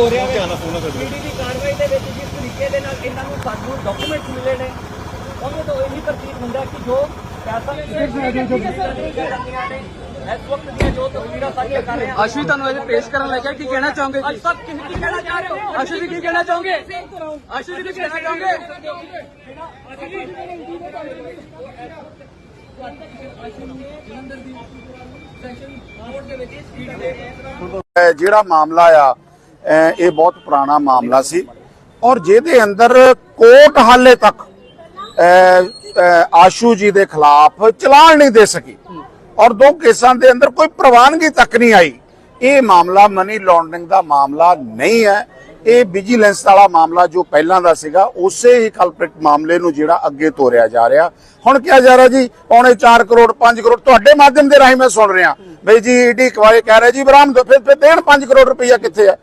ਹੋ ਰਿਹਾ ਹੈ ਈਡੀ ਦੀ ਕਾਰਵਾਈ ਦੇ ਵਿੱਚ ਜਿਸ ਤਰੀਕੇ ਦੇ ਨਾਲ ਇਹਨਾਂ ਨੂੰ ਸਾਨੂੰ ਡਾਕੂਮੈਂਟਸ ਮਿਲੇ ਨੇ ਉਹਨੂੰ ਤਾਂ ਇਹ ਪ੍ਰਤੀਤ ਹੁੰਦਾ ਕਿ ਜੋ ਪੈਸਾ ਨੇ ਇਸ ਵਕਤ ਦੀਆਂ ਜੋ ਤਸਵੀਰਾਂ ਸਾਂਝੀਆਂ ਕਰ ਰਹੇ ਹਾਂ ਆਸ਼ੂ ਤੁਹਾਨੂੰ ਇਹ ਪੇਸ਼ ਕਰਨ ਲੱਗਿਆ ਕੀ ਕਹਿਣਾ ਚਾਹੋਗੇ ਅੱਜ ਸਭ ਕੀ ਕੀ ਕਹਿਣਾ ਚਾਹ ਰਹੇ ਹੋ ਆਸ਼ੂ ਜੀ ਕੀ ਕਹਿਣਾ ਚਾਹੋਗੇ ਆਸ਼ੂ ਜੀ ਕੀ ਕਹਿਣਾ ਚਾਹੋਗੇ ਜਿਹੜਾ ਮਾਮਲਾ ਆ ਇਹ ਬਹੁਤ ਪੁਰਾਣਾ ਮਾਮਲਾ ਸੀ। ਔਰ ਜਿਹਦੇ ਅੰਦਰ ਕੋਰਟ ਹਾਲੇ ਤੱਕ ਆਸ਼ੂ ਜੀ ਦੇ ਖਿਲਾਫ ਚਲਾਨ ਨਹੀਂ ਦੇ ਸਕੀ। ਔਰ ਦੋ ਕੇਸਾਂ ਦੇ ਅੰਦਰ ਕੋਈ ਪ੍ਰਵਾਨਗੀ ਤੱਕ ਨਹੀਂ ਆਈ। ਇਹ ਮਾਮਲਾ ਮਨੀ ਲਾਂਡਰਿੰਗ ਦਾ ਮਾਮਲਾ ਨਹੀਂ ਹੈ। ਇਹ ਵਿਜੀਲੈਂਸ ਵਾਲਾ ਮਾਮਲਾ ਜੋ ਪਹਿਲਾਂ ਦਾ ਸੀਗਾ, ਉਸੇ ਹੀ ਕਲਪ੍ਰਿਟ ਮਾਮਲੇ ਨੂੰ ਜਿਹੜਾ ਅੱਗੇ ਤੋਰਿਆ ਜਾ ਰਿਹਾ। ਹੁਣ ਕਿਹਾ ਜਾ ਰਿਹਾ ਜੀ, ਪੌਣੇ 4 ਕਰੋੜ 5 ਕਰੋੜ ਤੁਹਾਡੇ ਮਾਧਿਅਮ ਦੇ ਰਾਹੀਂ ਮੈਂ ਸੁਣ ਰਿਹਾ। ਬਈ ਜੀ ਈਡੀ ਕਵਾਏ ਕਹਿ ਰਿਹਾ ਜੀ, ਬਰਾਮਦ ਫਿਰ ਫਿਰ ਦੇਣ 5 ਕਰੋੜ ਰੁਪਈਆ ਕਿੱਥੇ ਹੈ?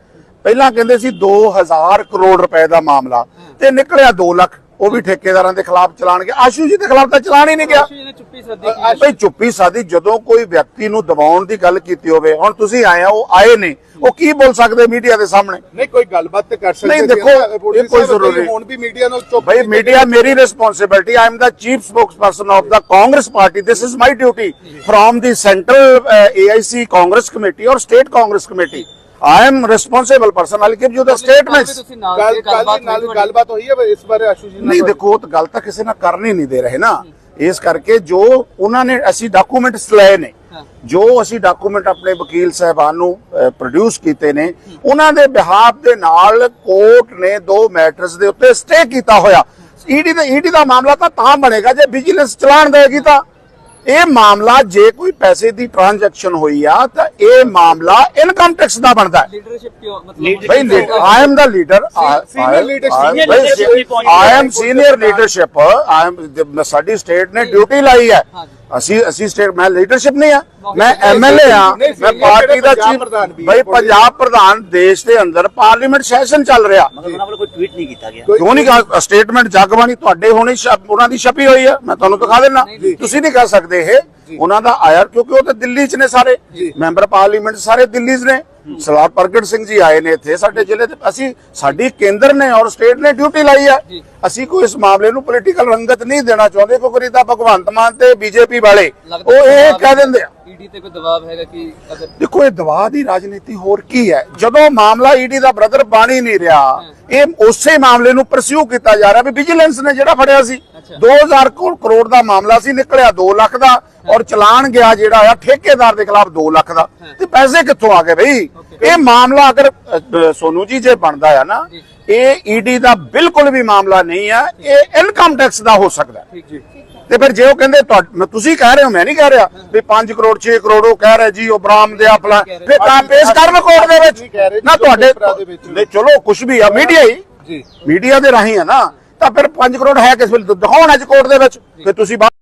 ਪਹਿਲਾਂ ਕਹਿੰਦੇ ਸੀ 2000 ਕਰੋੜ ਰੁਪਏ ਦਾ ਮਾਮਲਾ ਤੇ ਨਿਕਲਿਆ 2 ਲੱਖ। ਉਹ ਵੀ ਠੇਕੇਦਾਰਾਂ ਦੇ ਖਿਲਾਫ ਚਲਾਣ ਗਿਆ ਆਸ਼ੂ ਜੀ ਦੇ ਖਿਲਾਫ ਤਾਂ ਚਲਾਣ ਹੀ ਨਹੀਂ ਗਿਆ। ਆਸ਼ੂ ਜੀ ਨੇ ਚੁੱਪੀ ਸੱਦੀ ਭਈ ਚੁੱਪੀ ਸਾਦੀ ਜਦੋਂ ਕੋਈ ਵਿਅਕਤੀ ਨੂੰ ਦਬਾਉਣ ਦੀ ਗੱਲ ਕੀਤੀ ਹੋਵੇ ਹੁਣ ਤੁਸੀਂ ਆਏ ਆ ਉਹ ਆਏ ਨੇ। ਉਹ ਕੀ ਬੋਲ ਸਕਦੇ ਮੀਡੀਆ ਦੇ ਸਾਹਮਣੇ? ਨਹੀਂ ਕੋਈ ਗੱਲਬਾਤ ਤੇ ਕਰ ਸਕਦੇ ਨਹੀਂ, ਦੇਖੋ, ਇਹ ਕੋਈ ਜ਼ਰੂਰੀ ਹੁਣ ਵੀ ਮੀਡੀਆ ਨੂੰ ਚੁੱਪ ਭਾਈ ਮੀਡੀਆ ਮੇਰੀ responsibility I am the chief spokesperson of the Congress party this is my duty from the central AIC Congress committee ਔਰ state Congress committee I am responsible person I give you the statements ਕੱਲ ਗੱਲਬਾਤ ਨਾਲ ਹੋਈ ਗੱਲਬਾਤ ਹੋਈ ਹੈ ਇਸ ਬਾਰੇ ਆਸ਼ੂ ਜੀ ਨਾਲ ਨਹੀਂ ਦੇਖੋ ਉਹ ਤਾਂ ਗੱਲ ਤਾਂ ਕਿਸੇ ਨਾਲ ਕਰਨੀ ਨਹੀਂ ਦੇ ਰਹੇ ਨਾ। ਇਸ ਕਰਕੇ ਜੋ ਉਹਨਾਂ ਨੇ ਅਸੀਂ ਡਾਕੂਮੈਂਟਸ ਲਏ ਨੇ ਜੋ ਅਸੀਂ ਡਾਕੂਮੈਂਟ ਆਪਣੇ ਵਕੀਲ ਸਾਹਿਬਾਨ ਨੂੰ ਪ੍ਰੋਡਿਊਸ ਕੀਤੇ ਨੇ ਉਹਨਾਂ ਦੇ ਬਿਹਾਫ ਦੇ ਨਾਲ ਕੋਰਟ ਨੇ ਦੋ ਮੈਟਰਸ ਦੇ ਉੱਤੇ ਸਟੇ ਕੀਤਾ ਹੋਇਆ। ਈਡੀ ਦਾ ਈਡੀ ਦਾ ਮਾਮਲਾ ਤਾਂ ਤਾਂ ਬਣੇਗਾ ਜੇ ਵਿਜੀਲੈਂਸ ਚਲਾਨ ਦੇਗੀ ਤਾਂ। ਇਹ ਮਾਮਲਾ ਜੇ ਕੋਈ ਪੈਸੇ ਦੀ ਟ੍ਰਾਂਜੈਕਸ਼ਨ ਹੋਈ ਆ ਤਾਂ ਇਹ ਮਾਮਲਾ ਇਨਕਮ ਟੈਕਸ ਦਾ ਬਣਦਾ ਹੈ। ਲੀਡਰਸ਼ਿਪ ਕਿਉਂ? ਮਤਲਬ ਭਾਈ I am the leader I am. Senior leadership I am ਸਾਡੀ ਸਟੇਟ ਨੇ ਡਿਊਟੀ ਲਾਈ ਹੈ। ਅਸੀਂ ਅਸੀਂ ਸਟੇਟ ਮੈਂ ਲੀਡਰਸ਼ਿਪ ਨਹੀਂ ਆ ਮੈਂ ਐਮਐਲਏ ਆ ਮੈਂ ਪਾਰਟੀ ਦਾ ਪੰਜਾਬ ਚੀਫ ਪ੍ਰਧਾਨ ਵੀ ਹੈ, ਭਾਈ ਪੰਜਾਬ ਪ੍ਰਧਾਨ ਦੇਸ਼ ਦੇ ਅੰਦਰ ਪਾਰਲੀਮੈਂਟ ਸੈਸ਼ਨ ਚੱਲ ਰਿਹਾ। ਮਗਰ ਉਹਨਾਂ ਵੱਲੋਂ ਕੋਈ ਟਵੀਟ ਨਹੀਂ ਕੀਤਾ ਗਿਆ। ਕਿਉਂ ਨਹੀਂ ਕਹਾ? ਸਟੇਟਮੈਂਟ ਜਗਬਾਣੀ ਤੁਹਾਡੇ ਹੋਣੀ ਛਪ- ਉਹਨਾਂ ਦੀ ਛਪੀ ਹੋਈ ਹੈ ਮੈਂ ਤੁਹਾਨੂੰ ਦਿਖਾ ਦੇਣਾ ਤੁਸੀਂ ਨਹੀਂ ਕਹਿ ਸਕਦੇ ਇਹ। ਉਹਨਾਂ ਦਾ ਆਇਆ ਕਿਉਂਕਿ ਉਹ ਤਾਂ ਦਿੱਲੀ 'ਚ ਨੇ ਸਾਰੇ। ਮੈਂਬਰ ਪਾਰਲੀਮੈਂਟ ਸਾਰੇ ਦਿੱਲੀ 'ਚ ਨੇ। ਸਰਦਾਰ ਪ੍ਰਗਟ ਸਿੰਘ ਜੀ ਆਏ ਨੇ ਇੱਥੇ ਸਾਡੇ ਜ਼ਿਲ੍ਹੇ ਤੇ ਅਸੀਂ ਸਾਡੀ ਕੇਂਦਰ ਨੇ ਔਰ ਸਟੇਟ ਨੇ ਡਿਊਟੀ ਲਾਈ ਹੈ ਅਸੀਂ ਕੋਈ ਇਸ ਮਾਮਲੇ ਨੂੰ ਪੋਲੀਟੀਕਲ ਰੰਗਤ ਨਹੀਂ ਦੇਣਾ ਚਾਹੁੰਦੇ ਕਿਉਂਕਿ ਤਾਂ ਭਗਵੰਤ ਮਾਨ ਤੇ ਬੀਜੇਪੀ ਵਾਲੇ ਉਹ ਇਹ ਕਹਿ ਦਿੰਦੇ ਆ। ਈਡੀ ਤੇ ਕੋਈ ਦਬਾਅ ਹੈਗਾ ਕਿ ਦੇਖੋ ਇਹ ਦਵਾ ਦੀ ਰਾਜਨੀਤੀ ਹੋਰ ਕੀ ਹੈ? ਜਦੋਂ ਮਾਮਲਾ ਈਡੀ ਦਾ ਬ੍ਰਦਰ ਬਣ ਨਹੀਂ ਰਿਹਾ ਇਹ ਉਸੇ ਮਾਮਲੇ ਨੂੰ ਪਰਸਿਊ ਕੀਤਾ ਜਾ ਰਿਹਾ ਵੀ ਵਿਜੀਲੈਂਸ ਨੇ ਜਿਹੜਾ ਫੜਿਆ ਸੀ। 2000 ਕਰੋ- ਕਰੋੜ ਦਾ ਮਾਮਲਾ ਸੀ ਨਿਕਲਿਆ 2 ਲੱਖ ਦਾ ਔਰ ਚਲਾਨ ਗਿਆ ਜਿਹੜਾ ਆ ਠੇਕੇਦਾਰ ਦੇ ਖਿਲਾਫ 2 ਲੱਖ ਦਾ। ਤੇ ਪੈਸੇ ਕਿੱਥੋਂ ਆ ਗਏ ਬਈ? ਇਹ ਮਾਮਲਾ ਅਗਰ ਸੋਨੂ ਜੀ ਜੇ ਬਣਦਾ ਹੈ ਨਾ ਇਹ ਈਡੀ ਦਾ ਬਿਲਕੁਲ ਵੀ ਮਾਮਲਾ ਨਹੀਂ ਹੈ। ਇਹ ਇਨਕਮ ਟੈਕਸ ਦਾ ਹੋ ਸਕਦਾ। ਠੀਕ ਜੀ ਤੇ ਫਿਰ ਜੇ ਉਹ ਕਹਿੰਦੇ ਤੁਸੀਂ ਕਹਿ ਰਹੇ ਹੋ ਮੈਂ ਨਹੀਂ ਕਹਿ ਰਿਹਾ ਵੀ 5 ਕਰੋੜ 6 ਕਰੋੜ ਉਹ ਕਹਿ ਰਿਹਾ ਜੀ ਉਹ ਬਰਾਮ ਦੇ ਆਪਣਾ। ਫਿਰ ਤਾਂ ਪੇਸ਼ ਕਰਨ ਕੋਰਟ ਦੇ ਵਿੱਚ। ਨਾ ਤੁਹਾਡੇ। ਨਹੀਂ ਚਲੋ ਕੁਝ ਵੀ ਆ ਮੀਡੀਆ ਹੀ। ਜੀ। ਮੀਡੀਆ ਦੇ ਰਾਹੀਂ ਹੈ ਨਾ। ਤਾਂ ਫਿਰ 5 ਕਰੋੜ ਹੈ ਕਿਸ ਵੇਲੇ ਦਿਖਾਉਣ ਅੱਜ ਕੋਰਟ ਦੇ ਵਿੱਚ। ਫਿਰ ਤੁਸੀਂ ਬਾਹਰ